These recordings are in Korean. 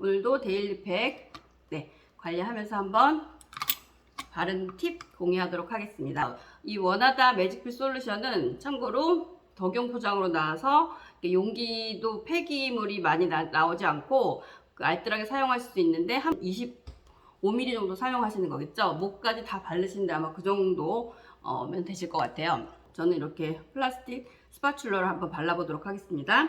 오늘도 데일리팩 네, 관리하면서 한번 바른 팁 공유하도록 하겠습니다. 이 원하다 매직필 솔루션은 참고로 덕용 포장으로 나와서 용기도 폐기물이 많이 나, 오지 않고 그 알뜰하게 사용하실 수 있는데 한 25mm 정도 사용하시는 거겠죠. 목까지 다 바르시는데 아마 그 정도면 되실 것 같아요. 저는 이렇게 플라스틱 스파츌러를 한번 발라보도록 하겠습니다.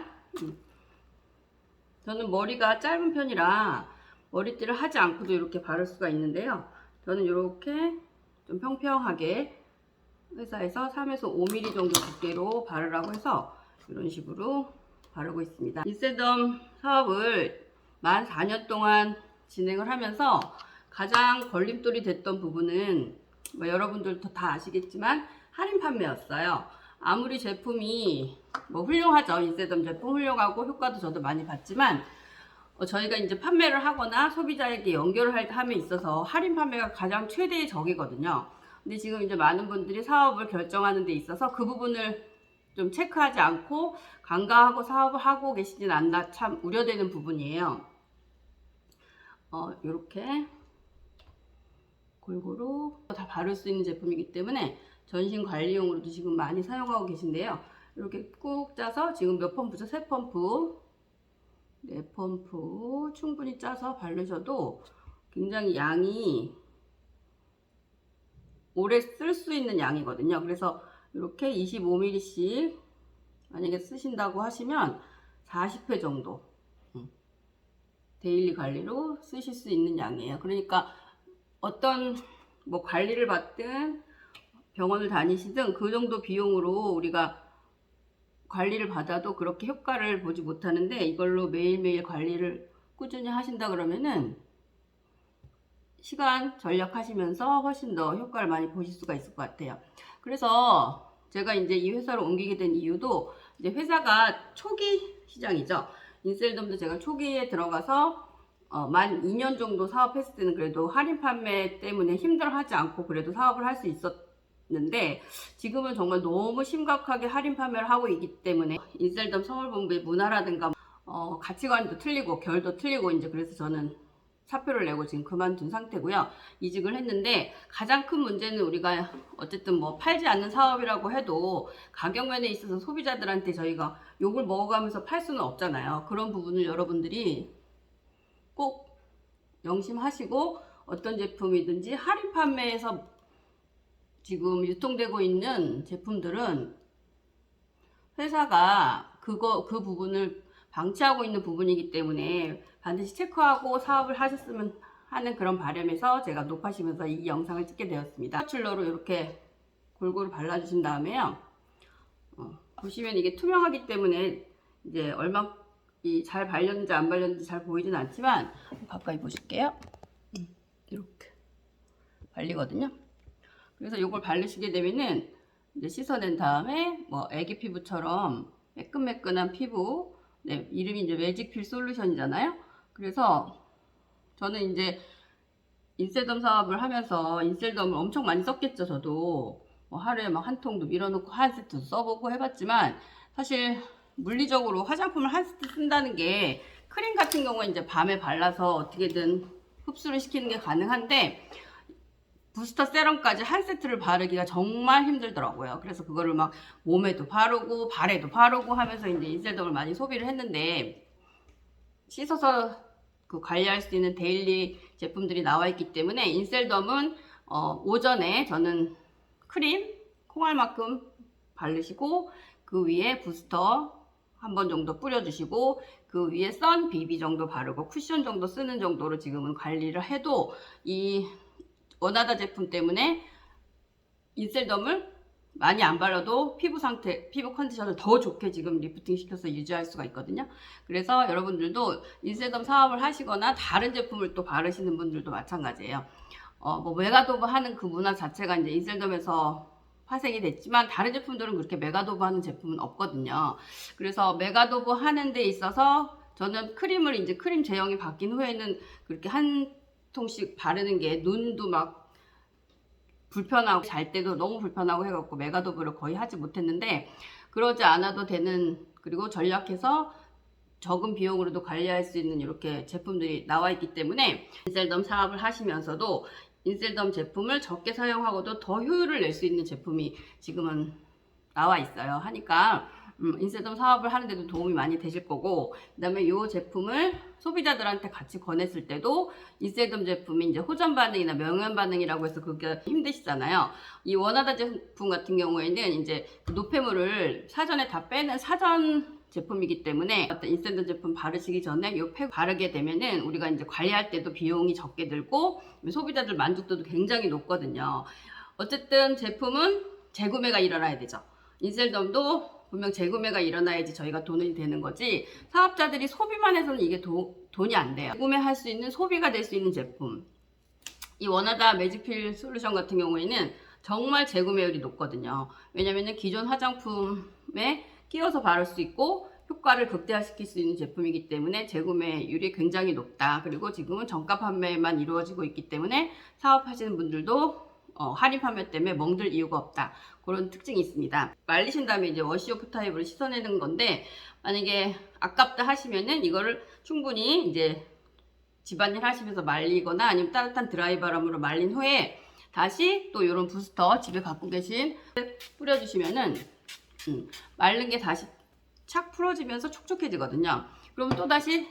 음. 저는 머리가 짧은 편이라 머리띠를 하지 않고도 이렇게 바를 수가 있는데요. 저는 이렇게 좀 평평하게 회사에서 3에서 5mm 정도 두께로 바르라고 해서 이런 식으로 바르고 있습니다. 인세덤 사업을 만 4년 동안 진행을 하면서 가장 걸림돌이 됐던 부분은 뭐 여러분들도 다 아시겠지만 할인 판매였어요. 아무리 제품이 뭐 훌륭하죠. 인세덤 제품 훌륭하고 효과도 저도 많이 봤지만 어, 저희가 이제 판매를 하거나 소비자에게 연결을 할 함에 있어서 할인 판매가 가장 최대의 적이거든요. 근데 지금 이제 많은 분들이 사업을 결정하는 데 있어서 그 부분을 좀 체크하지 않고 간과하고 사업을 하고 계시진 않나 참 우려되는 부분이에요. 어, 요렇게 골고루 다 바를 수 있는 제품이기 때문에 전신 관리용으로도 지금 많이 사용하고 계신데요. 이렇게 꾹 짜서 지금 몇 펌프죠? 세 펌프, 네 펌프 충분히 짜서 바르셔도 굉장히 양이 오래 쓸 수 있는 양이거든요. 그래서 이렇게 25ml씩 만약에 쓰신다고 하시면 40회 정도 음, 데일리 관리로 쓰실 수 있는 양이에요. 그러니까 어떤 뭐 관리를 받든 병원을 다니시든 그 정도 비용으로 우리가 관리를 받아도 그렇게 효과를 보지 못하는데 이걸로 매일매일 관리를 꾸준히 하신다 그러면은 시간 절약하시면서 훨씬 더 효과를 많이 보실 수가 있을 것 같아요. 그래서 제가 이제 이 회사로 옮기게 된 이유도 이제 회사가 초기 시장이죠. 인셀덤도 제가 초기에 들어가서 어, 만 2년 정도 사업했을 때는 그래도 할인 판매 때문에 힘들어하지 않고 그래도 사업을 할 수 있었 는데 지금은 정말 너무 심각하게 할인 판매를 하고 있기 때문에 인셀덤 서울본부의 문화라든가 어, 가치관도 틀리고 결도 틀리고 이제 그래서 저는 사표를 내고 지금 그만둔 상태고요. 이직을 했는데 가장 큰 문제는 우리가 어쨌든 뭐 팔지 않는 사업이라고 해도 가격 면에 있어서 소비자들한테 저희가 욕을 먹어가면서 팔 수는 없잖아요. 그런 부분을 여러분들이 꼭 명심하시고 어떤 제품이든지 할인 판매에서 지금 유통되고 있는 제품들은 회사가 그거 그 부분을 방치하고 있는 부분이기 때문에 반드시 체크하고 사업을 하셨으면 하는 그런 바람에서 제가 높아시면서 이 영상을 찍게 되었습니다. 스파츌러로 이렇게 골고루 발라주신 다음에요. 어, 보시면 이게 투명하기 때문에 이제 얼마 이잘 발렸는지 안 발렸는지 잘 보이진 않지만 가까이 보실게요. 음, 이렇게 발리거든요. 그래서 이걸 바르시게 되면은 이제 씻어낸 다음에 뭐 애기 피부처럼 매끈매끈한 피부 네, 이름이 이제 매직필 솔루션이잖아요. 그래서 저는 이제 인셀덤 사업을 하면서 인셀덤을 엄청 많이 썼겠죠, 저도. 뭐 하루에 막 한 통도 밀어놓고 한 세트 써보고 해봤지만 사실 물리적으로 화장품을 한 세트 쓴다는 게 크림 같은 경우에 이제 밤에 발라서 어떻게든 흡수를 시키는 게 가능한데 부스터 세럼까지 한 세트를 바르기가 정말 힘들더라고요. 그래서 그거를 막 몸에도 바르고 발에도 바르고 하면서 이제 인셀덤을 많이 소비를 했는데 씻어서 그 관리할 수 있는 데일리 제품들이 나와 있기 때문에 인셀덤은 어, 오전에 저는 크림 콩알만큼 바르시고 그 위에 부스터 한 번 정도 뿌려주시고 그 위에 선 비비 정도 바르고 쿠션 정도 쓰는 정도로 지금은 관리를 해도 이 원하다 제품 때문에 인셀덤을 많이 안 발라도 피부 상태, 피부 컨디션을 더 좋게 지금 리프팅 시켜서 유지할 수가 있거든요. 그래서 여러분들도 인셀덤 사업을 하시거나 다른 제품을 또 바르시는 분들도 마찬가지예요. 어, 뭐 메가도브 하는 그 문화 자체가 이제 인셀덤에서 파생이 됐지만 다른 제품들은 그렇게 메가도브 하는 제품은 없거든요. 그래서 메가도브 하는 데 있어서 저는 크림을 이제 크림 제형이 바뀐 후에는 그렇게 한 통씩 바르는 게 눈도 막 불편하고 잘 때도 너무 불편하고 해갖고 메가도브를 거의 하지 못했는데 그러지 않아도 되는 그리고 전략해서 적은 비용으로도 관리할 수 있는 이렇게 제품들이 나와 있기 때문에 인셀덤 사업을 하시면서도 인셀덤 제품을 적게 사용하고도 더 효율을 낼 수 있는 제품이 지금은 나와 있어요. 하니까 음, 인셀덤 사업을 하는데도 도움이 많이 되실 거고 그다음에 이 제품을 소비자들한테 같이 권했을 때도 인셀덤 제품이 이제 호전 반응이나 명현 반응이라고 해서 그게 힘드시잖아요. 이 원하다 제품 같은 경우에는 이제 그 노폐물을 사전에 다 빼는 사전 제품이기 때문에 어떤 인센트 제품 바르시기 전에 이팩 바르게 되면은 우리가 이제 관리할 때도 비용이 적게 들고 소비자들 만족도도 굉장히 높거든요. 어쨌든 제품은 재구매가 일어나야 되죠. 인셀덤도 분명 재구매가 일어나야지 저희가 돈이 되는 거지 사업자들이 소비만 해서는 이게 도- 돈이 안 돼요. 구매할 수 있는 소비가 될 수 있는 제품. 이 원하다 매직필 솔루션 같은 경우에는 정말 재구매율이 높거든요. 왜냐면은 기존 화장품에 끼워서 바를 수 있고 효과를 극대화시킬 수 있는 제품이기 때문에 재구매율이 굉장히 높다. 그리고 지금은 정가 판매만 이루어지고 있기 때문에 사업하시는 분들도 어, 할인 판매 때문에 멍들 이유가 없다. 그런 특징이 있습니다. 말리신 다음에 이제 워시오프 타입으로 씻어내는 건데 만약에 아깝다 하시면은 이거를 충분히 이제 집안일 하시면서 말리거나 아니면 따뜻한 드라이 바람으로 말린 후에 다시 또 이런 부스터 집에 갖고 계신 뿌려주시면은 음, 마른 게 다시 착 풀어지면서 촉촉해지거든요. 그러면 또 다시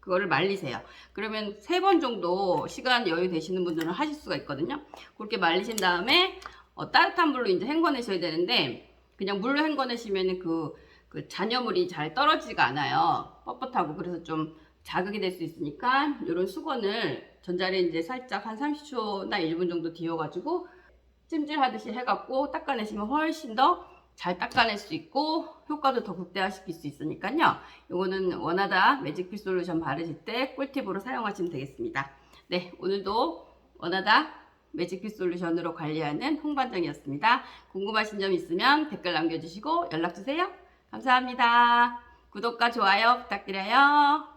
그거를 말리세요. 그러면 세 번 정도 시간 여유 되시는 분들은 하실 수가 있거든요. 그렇게 말리신 다음에 어, 따뜻한 물로 이제 헹궈내셔야 되는데 그냥 물로 헹궈내시면 그, 그 잔여물이 잘 떨어지지가 않아요. 뻣뻣하고 그래서 좀 자극이 될 수 있으니까 이런 수건을 전자레인지에 살짝 한 30초나 1분 정도 뒤어가지고 찜질하듯이 해갖고 닦아내시면 훨씬 더 잘 닦아낼 수 있고 효과도 더 극대화시킬 수 있으니까요. 이거는 원하다 매직필 솔루션 바르실 때 꿀팁으로 사용하시면 되겠습니다. 네, 오늘도 원하다 매직필 솔루션으로 관리하는 홍반장이었습니다. 궁금하신 점 있으면 댓글 남겨주시고 연락주세요. 감사합니다. 구독과 좋아요 부탁드려요.